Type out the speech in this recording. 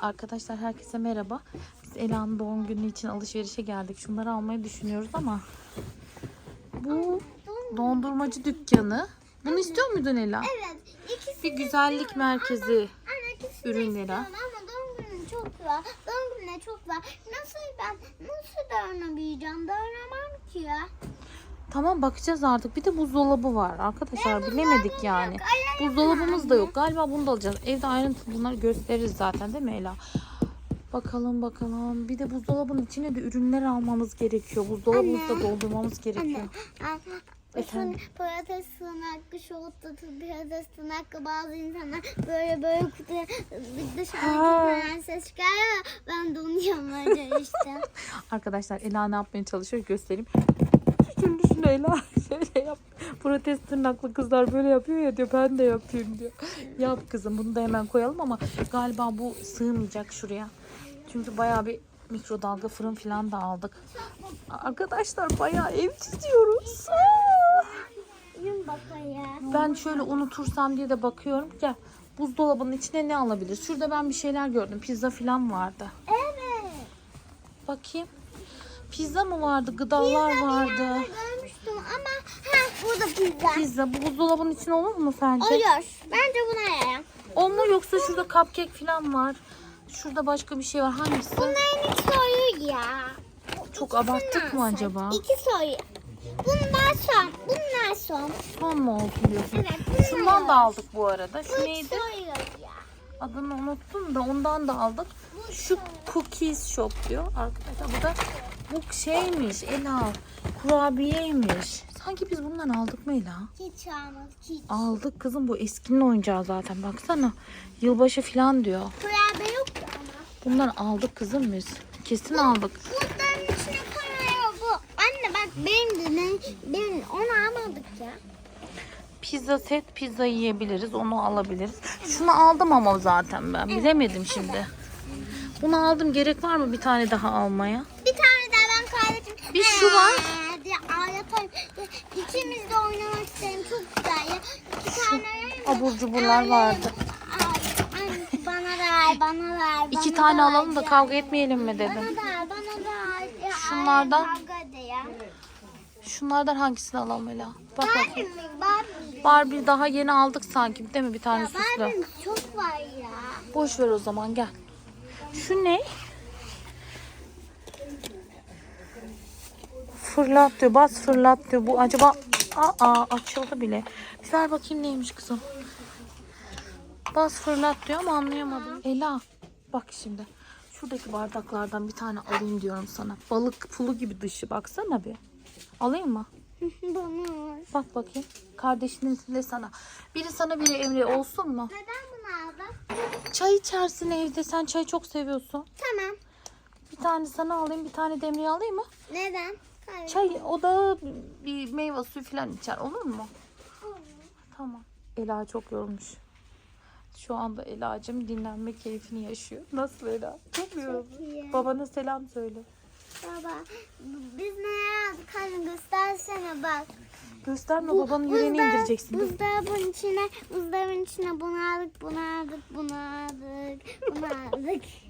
Arkadaşlar herkese merhaba. Biz Ela'nın doğum günü için alışverişe geldik. Şunları almayı düşünüyoruz ama bu dondurmacı dükkanı. Bunu istiyor muydun Ela? Evet. İkisi Bir güzellik merkezi. Ürünleri. ama doğum günü çok var. Doğum gününe çok var. Nasıl ben nasıl dayanamayacağım? Dayanamam ki ya. Tamam bakacağız artık. Bir de buzdolabı var. Arkadaşlar buzdolabım bilemedik yani. Buzdolabımız da yok. Galiba bunu da alacağız. Evde ayrıntılı bunları gösteririz zaten değil mi Ela? Bakalım bakalım. Bir de buzdolabının içine de ürünler almamız gerekiyor. Buzdolabımızı da doldurmamız gerekiyor. Anne. Efendim? Patates tırnaklı, şortlu patates tırnaklı bazı insanlar böyle böyle kutuya bir dışarı Ha. gitmeden ses çıkarıyor. Ben onu yapmaya işte. Arkadaşlar Ela ne yapmaya çalışıyor göstereyim. Ela şöyle yap. Protest tırnaklı kızlar böyle yapıyor ya diyor ben de yapayım diyor. Yap kızım bunu da hemen koyalım ama galiba bu sığmayacak şuraya. Çünkü bayağı bir mikrodalga fırın falan da aldık. Arkadaşlar bayağı ev çiziyoruz. Ben şöyle unutursam diye de bakıyorum. Gel buzdolabının içine ne alabilir? Şurada ben bir şeyler gördüm. Pizza falan vardı. Evet. Bakayım. Pizza mı vardı? Gıdalar vardı. Burada pizza. Pizza bu buzdolabının içine olur mu sence? Olur. Bence buna yayalım. O mu yoksa şurada cupcake falan var. Şurada başka bir şey var. Hangisi? Bunların iki soyu ya. Çok abarttık mı Nasıl? acaba? İki soyu. Bunlar son. Bunlar son. Son mu olsun diyorsun? Evet. bunlar Şundan da aldık bu arada. Şu Üç neydi? soyu ya. Adını unuttum da ondan da aldık. Şu cookies shop diyor. Arkadaşlar bu da bu şeymiş Ela. Kurabiyeymiş. Sanki biz bundan aldık mı Ela? Hiç almadık hiç. Aldık kızım bu eskinin oyuncağı zaten baksana. Yılbaşı falan diyor. Kurabiye yok ama. Bundan aldık kızım biz. Kesin aldık. Bunların içine koyuyor bu. Anne bak benim de ne? Ben onu almadık ya. Pizza set pizza yiyebiliriz. Onu alabiliriz. Şunu aldım ama zaten ben. Bilemedim şimdi. Bunu aldım. Gerek var mı bir tane daha almaya? Bir tane daha ben kardeşim. Bir şu var. Ee, diye ağlatayım. İkimiz de oynamak isterim. Çok güzel ya. İki tane verir misin? Abur cuburlar vardı. Bana ver, bana ver. İki bana tane ver alalım da ya. kavga etmeyelim mi Bana dedim. ver, bana ver. Ya, Şunlardan-. Şunlardan hangisini alalım Ela? Bak. Barbie mi? Barbie. Barbie daha yeni aldık sanki değil mi bir tane Ya süslü? Barbie çok var ya. Boş ver o zaman gel. Şu ne? Fırlat diyor. Bas fırlat diyor. Bu acaba... Aa açıldı bile. Bir ver bakayım neymiş kızım. Bas fırlat diyor ama anlayamadım. Ela bak şimdi. Şuradaki bardaklardan bir tane alayım diyorum sana. Balık pulu gibi dışı baksana bir. Alayım mı? Bana. Bak bakayım. Kardeşinin de sana. Biri sana biri Emre olsun mu? Neden bunu aldın? Çay içersin evde. Sen çayı çok seviyorsun. Tamam. Bir tane sana alayım, bir tane Demre'ye alayım mı? Neden? Hayır. Çay, o da bir meyve suyu falan içer. Olur mu? Tamam. Ela çok yorulmuş. Şu anda Ela'cığım dinlenme keyfini yaşıyor. Nasıl Ela? Çok yorulmuş. Babana selam söyle. Baba biz ne aldık? Hani göstersene bak. Gösterme babanın yüreğini buzda- indireceksin. Buzdolabın içine, buzdolabın içine bunu aldık, bunu aldık, bunu aldık, bunu aldık.